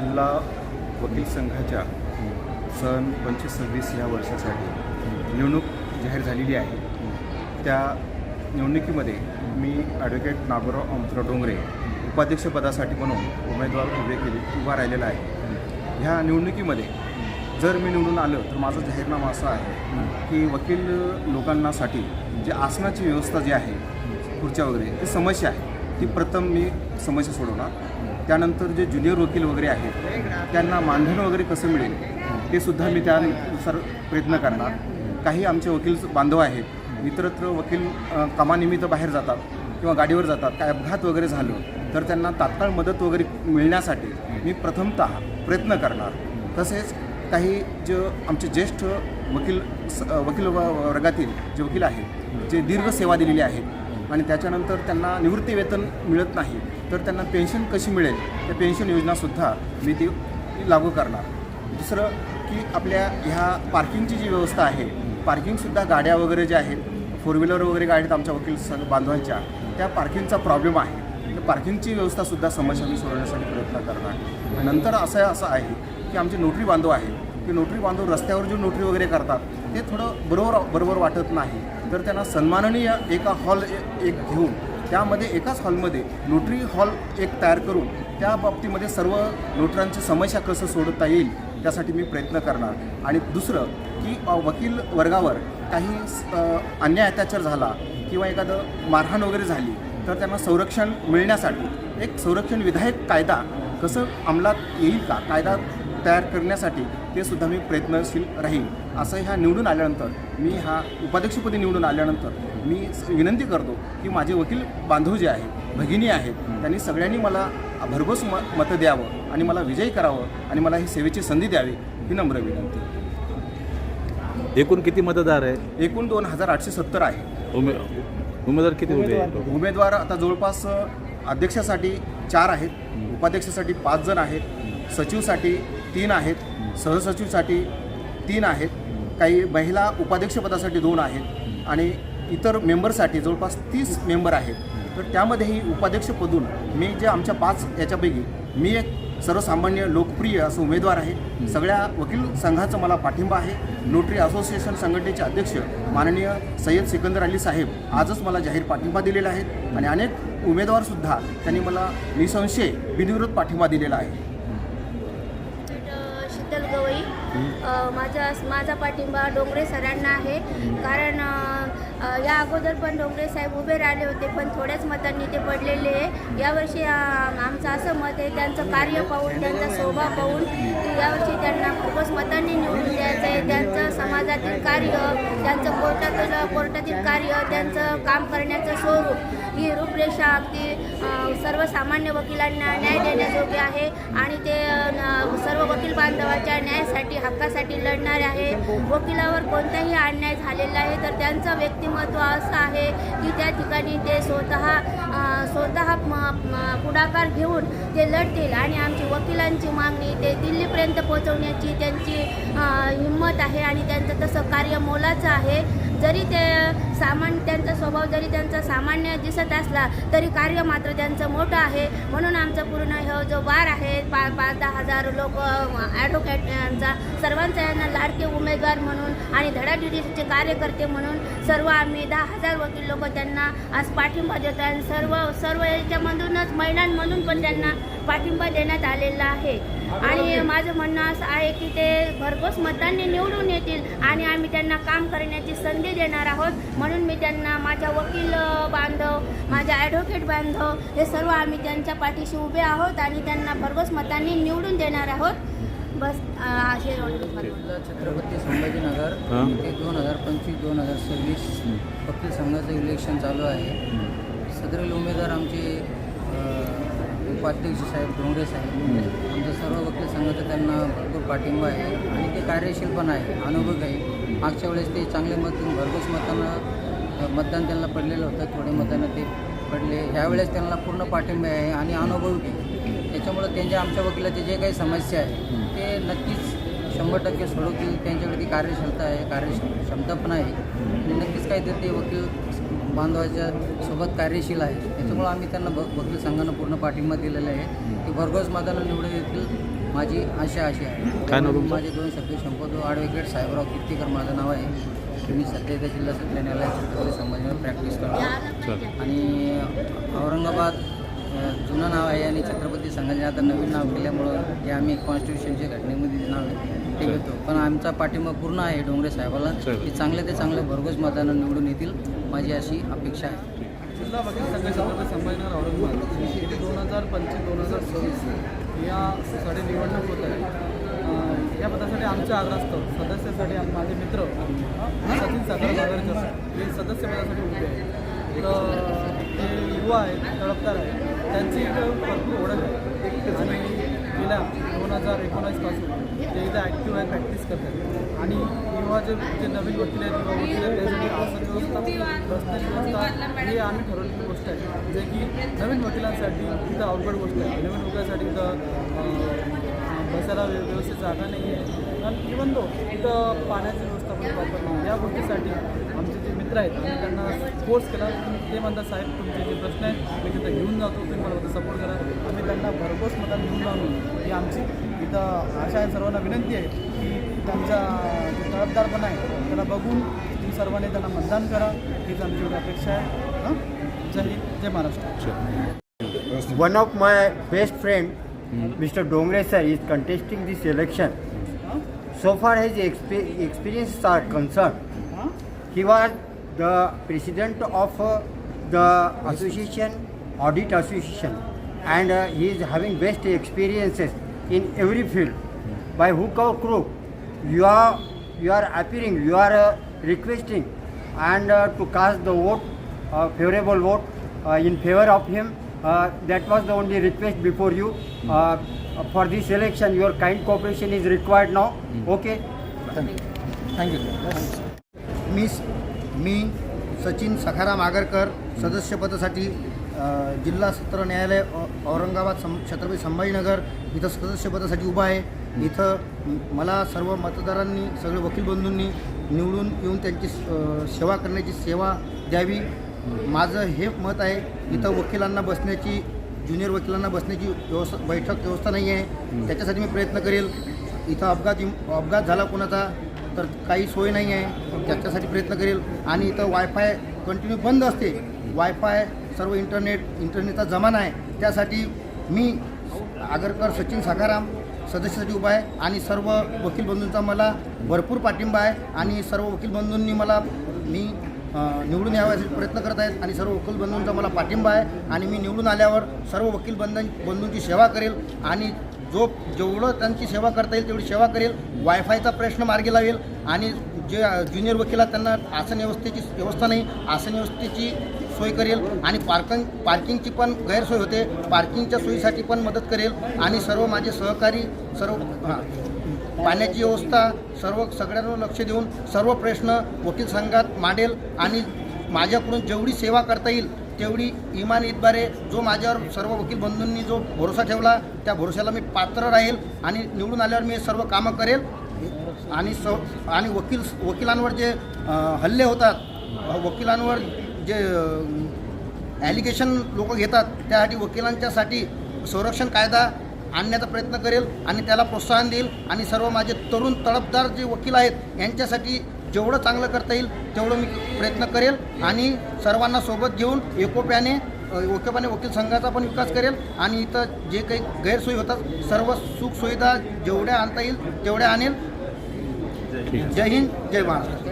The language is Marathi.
जिल्हा वकील संघाच्या सन पंचवीस सव्वीस या वर्षासाठी निवडणूक जाहीर झालेली आहे. त्या निवडणुकीमध्ये मी ॲडव्होकेट नागोराव अमतराव डोंगरे उपाध्यक्षपदासाठी म्हणून उमेदवार उभे केले उभा राहिलेला आहे. ह्या निवडणुकीमध्ये जर मी निवडून आलं तर माझा जाहीरनामा असा आहे की वकील लोकांनासाठी जे आसनाची व्यवस्था जी आहे खुर्च्या वगैरे ती समस्या आहे. ती प्रथम मी समस्या सोडवणार. त्यानंतर जे ज्युनियर वकील वगैरे आहेत त्यांना मानधन वगैरे कसं मिळेल ते सुद्धा मी त्यानुसार प्रयत्न करणार. काही आमचे वकील बांधव आहेत इतरत्र वकील कामानिमित्त बाहेर जातात किंवा गाडीवर जातात काय अपघात वगैरे झालं तर त्यांना तात्काळ मदत वगैरे मिळण्यासाठी मी प्रथमतः प्रयत्न करणार. तसेच काही जे आमचे ज्येष्ठ वकील स- वकील व- वर्गातील जे वकील आहेत जे दीर्घ सेवा दिलेली आहेत आणि त्याच्यानंतर त्यांना निवृत्ती वेतन मिळत नाही तर त्यांना पेन्शन कशी मिळेल? त्या पेन्शन योजनासुद्धा मी ती लागू करणार. दुसरं की आपल्या ह्या पार्किंगची जी व्यवस्था आहे पार्किंगसुद्धा गाड्या वगैरे ज्या आहेत फोर व्हीलर वगैरे गाड्या आहेत आमच्या वकील संघ बांधवांच्या त्या पार्किंगचा प्रॉब्लेम आहे. तर पार्किंगची व्यवस्थासुद्धा समस्या मी सोडवण्यासाठी प्रयत्न करणार. नंतर असं असं आहे की आमचे नोटरी बांधव आहेत की नोटरी बांधव रस्त्यावर जे नोटरी वगैरे करतात ते थोडं बरोबर बरोबर वाटत नाही. तर त्यांना सन्माननीय एका हॉल एक घेऊन त्यामध्ये एकाच हॉलमध्ये नोटरी हॉल एक तयार करून त्या बाबतीमध्ये सर्व नोटरांची समस्या कसं सोडवता येईल त्यासाठी मी प्रयत्न करणार. आणि दुसरं की वकील वर्गावर काही अन्याय अत्याचार झाला किंवा एखादं मारहाण वगैरे झाली तर त्यांना संरक्षण मिळण्यासाठी एक संरक्षण विधायक कायदा कसं अंमलात येईल का? कायदा तयार करण्यासाठी ते सुद्धा मी प्रयत्नशील राहील असं ह्या निवडून आल्यानंतर मी हा उपाध्यक्षपदी निवडून आल्यानंतर मी विनंती करतो की माझे वकील बांधव जे आहेत भगिनी आहेत त्यांनी सगळ्यांनी मला भरघोस म मतं द्यावं आणि मला विजयी करावं आणि मला ही सेवेची संधी द्यावी ही नम्र विनंती. एकूण किती मतदार आहे? एकूण दोन हजार आठशे सत्तर आहे. उमे उमेदवार किती आहेत? उमेदवार आता जवळपास अध्यक्षासाठी चार आहेत उपाध्यक्षासाठी पाच जण आहेत सचिवसाठी तीन आहेत सहसचिवसाठी तीन आहेत काही महिला उपाध्यक्षपदासाठी दोन आहेत आणि इतर मेंबरसाठी जवळपास तीस मेंबर आहेत. तर त्यामध्येही उपाध्यक्षपदून मी जे आमच्या पाच याच्यापैकी मी एक सर्वसामान्य लोकप्रिय असं उमेदवार आहे. सगळ्या वकील संघाचा मला पाठिंबा आहे. नोटरी असोसिएशन संघटनेचे अध्यक्ष माननीय सय्यद सिकंदर अली साहेब आजच मला जाहीर पाठिंबा दिलेला आहे आणि अनेक उमेदवारसुद्धा त्यांनी मला निसंशय बिनविरोध पाठिंबा दिलेला आहे. शीतल गवई माझा माझा पाठिंबा डोंगरे सरांना आहे. कारण या अगोदर पण डोंगरे साहेब उभे राहिले होते पण थोड्याच मतांनी ते पडलेले आहे. यावर्षी आमचं असं मत आहे त्यांचं कार्य पाहून त्यांचा स्वभाव पाहून यावर्षी त्यांना खूपच मतांनी निवडून द्यायचं आहे. त्यांचं समाजातील कार्य त्यांचं कोर्टातील कोर्टातील कार्य त्यांचं काम करण्याचं स्वरूप ही रूपरेषा अगदी सर्वसामान्य वकिलांना न्याय देण्याजोगे आहे. आणि ते सर्व वकील बांधवाच्या न्यायासाठी हक्कासाठी लढणारे आहे. वकिलावर कोणताही अन्याय झालेला आहे तर त्यांचं व्यक्तिमत्व असं आहे की त्या ठिकाणी ते स्वतः स्वतः म- पुढाकार घेऊन ते लढतील. आणि आमची वकिलांची मागणी ते दिल्लीपर्यंत पोहोचवण्याची त्यांची हिंमत आहे. आणि त्यांचं तसं कार्य मोलाचं आहे. जरी ते सामान्य त्यांचा स्वभाव जरी त्यांचा सामान्य दिसत असला तरी कार्य मात्र त्यांचं मोठं आहे. म्हणून आमचं पूर्ण हे जो बार आहे पा पाच दहा हजार लोक ॲडव्होकेट यांचा सर्वांचा यांना लाडके उमेदवार म्हणून आणि धडाडीचे कार्यकर्ते म्हणून सर्व आम्ही दहा हजार वकील लोक त्यांना आज पाठिंबा देतो आणि सर्व सर्व याच्यामधूनच महिलांमधून पण त्यांना पाठिंबा देण्यात आलेला आहे. आणि माझं म्हणणं असं आहे की ते भरघोस मतांनी निवडून येतील आणि आम्ही त्यांना काम करण्याची संधी देणार आहोत. म्हणून मी त्यांना माझ्या वकील बांधव माझ्या ॲडव्होकेट बांधव हे सर्व आम्ही त्यांच्या पाठीशी उभे आहोत आणि त्यांना भरघोस मतांनी निवडून देणार आहोत. बस असे छत्रपती संभाजीनगर. ते दोन हजार पंचवीस दोन हजार सव्वीस वकील संघाचं इलेक्शन चालू आहे. सदरील उमेदवार आमचे उपाध्यक्ष साहेब डोंगरे साहेब आमच्या सर्व वकील संघाचा त्यांना भरपूर पाठिंबा आहे. आणि कार्यशील पण आहे अनुभव आहे. मागच्या वेळेस ते चांगले मत भरघोस मतांना मतदान त्यांना पडलेलं होतं थोडे मतांना ते पडले. ह्यावेळेस त्यांना पूर्ण पाठिंबा आहे आणि अनुभवी. आहे त्याच्यामुळं त्यांच्या आमच्या वकिलाचे जे काही समस्या आहे ते नक्कीच शंभर टक्के सोडवतील. त्यांच्याकडे ती कार्यक्षमता आहे कार्यक्षमता पण आहे. आणि नक्कीच काहीतरी ते वकील बांधवाच्या सोबत कार्यशील आहे. त्याच्यामुळं आम्ही त्यांना ब वकील संघानं पूर्ण पाठिंबा दिलेला आहे. की भरघोस मतानं निवडून येतील. माझी आशा अशी आहे. काय नाव तुमचं? माझे दोन शब्द संपतो ॲडव्होकेट साहेबराव कीर्तीकर माझं नाव आहे. मी सध्या इथं जिल्हा सत्र न्यायालयात छत्रपती संभाजीनगर प्रॅक्टिस करतो आणि औरंगाबाद अ, जुनं नाव आहे आणि छत्रपती संघाने आता नवीन नाव केल्यामुळं हे आम्ही कॉन्स्टिट्यूशनच्या घटनेमध्ये जे नाव आहे ते घेतो. पण आमचा पाठिंबा पूर्ण आहे डोंगरे साहेबाला. की चांगले ते चांगले भरघोस मतानं निवडून येतील माझी अशी अपेक्षा आहे. जिल्हा वकील संघ छत्रपती संभाजीनगर औरंगाबाद दोन हजार पंचवीस दोन हजार सव्वीस. या साठी निवडणूक होत आहे. या पदासाठी आमच्या आग्रहास्तव सदस्यासाठी माझे मित्र सचिन सागर नागरकर हे सदस्य पदासाठी उभे आहेत. तर ते युवा आहेत तळपदार आहेत त्यांची इथं भरपूर ओळख आहे. आणि गेल्या दोन हजार एकोणीसपासून ते इथं ॲक्टिव्ह आहेत प्रॅक्टिस करतात आणि युवा जे जे नवीन वकील आहेत युवा वकील आहेत त्यासाठी आसन व्यवस्था रस्त्याची व्यवस्था हे आम्ही ठरवलेली गोष्ट आहे जे की नवीन वकिलांसाठी इथं अवघड गोष्ट आहे. नवीन वकिलांसाठी इथं बसायला व्यवस्थित जागा नाही आहे. आणि इवन दो इथं पाण्याची व्यवस्था पण प्रॉपर नाही या गोष्टीसाठी आमचे जे मित्र आहेत आम्ही त्यांना फोर्स केला. ते म्हणतात साहेब तुमचे जे प्रश्न आहेत मी तिथं घेऊन जातो. तुम्ही मला फक्त सपोर्ट करा. आम्ही त्यांना भरघोस मदत घेऊन जाणून ही आमची इथं आशा आहे. सर्वांना विनंती आहे की त्यांचा जो तळपदारपणा आहे त्याला बघून तुम्ही सर्वांनी त्यांना मतदान करा. हीच आमची अपेक्षा आहे. हां? जय हिंद जय महाराष्ट्र चल One of my best friend, Mr. Dongre sir, is contesting this election. So far as expe- experiences are concerned, he was the president of uh, the association, audit association, and uh, he is having best experiences in every field. By hook or crook, you are you are appearing, you are uh, requesting, and uh, to cast the vote, uh, favorable vote uh, in favor of him. Uh, that was the only request before you. Uh, for this election, your kind cooperation is required now. Okay. Thank you मी मी सचिन सखाराम आगरकर सदस्यपदासाठी जिल्हा सत्र न्यायालय औरंगाबाद सं छत्रपती संभाजीनगर इथं सदस्यपदासाठी उभा आहे इथं मला सर्व मतदारांनी सगळे वकील बंधूंनी निवडून येऊन त्यांची सेवा करण्याची सेवा द्यावी माझं हे मत आहे इथं वकिलांना बसण्याची ज्युनियर वकिलांना बसण्याची व्यवस्था बैठक व्यवस्था नाही आहे. त्याच्यासाठी मी प्रयत्न करेल. इथं अपघात अपघात झाला कोणाचा तर काही सोय नाही आहे. त्याच्यासाठी प्रयत्न करेल. आणि इथं वायफाय कंटिन्यू बंद असते. वायफाय सर्व इंटरनेट इंटरनेटचा जमाना आहे. त्यासाठी मी आगरकर सचिन साखाराम सदस्यासाठी उभा आहे. आणि सर्व वकील बंधूंचा मला भरपूर पाठिंबा आहे. आणि सर्व वकील बंधूंनी मला मी निवडून यावयासाठी प्रयत्न करत आहेत आणि सर्व वकील बंधूंचा मला पाठिंबा आहे आणि मी निवडून आल्यावर सर्व वकील बंधन बंधूंची सेवा करेल आणि जो जेवढं त्यांची सेवा करता येईल तेवढी सेवा करेल. वायफायचा प्रश्न मार्गी लावेल आणि जे ज्युनियर वकील त्यांना आसन व्यवस्थेची व्यवस्था नाही आसन व्यवस्थेची सोय करेल आणि पार्किंग पार्किंगची पण गैरसोय होते. पार्किंगच्या सोयीसाठी पण मदत करेल आणि सर्व माझे सहकारी सर्व हां. पाण्याची व्यवस्था सर्व सगळ्यांवर लक्ष देऊन सर्व प्रश्न वकील संघात मांडेल आणि माझ्याकडून जेवढी सेवा करता येईल तेवढी इमान इतबारे जो माझ्यावर सर्व वकील बंधूंनी जो भरोसा ठेवला त्या भरोशाला मी पात्र राहील आणि निवडून आल्यावर मी सर्व कामं करेल. आणि स आणि वकील वकिलांवर जे हल्ले होतात वकिलांवर जे ॲलिगेशन लोक घेतात त्यासाठी वकिलांच्यासाठी संरक्षण कायदा आणण्याचा प्रयत्न करेल आणि त्याला प्रोत्साहन देईल. आणि सर्व माझे तरुण तडफदार जे वकील आहेत यांच्यासाठी जेवढं चांगलं करता येईल तेवढं मी प्रयत्न करेल. आणि सर्वांना सोबत घेऊन एकोप्याने अ, एकोप्याने वकील संघाचा पण विकास करेल. आणि इथं जे काही गैरसोयी होतात सर्व सुखसुविधा जेवढ्या आणता येईल तेवढ्या आणेल. जय हिंद जय महाराष्ट्र.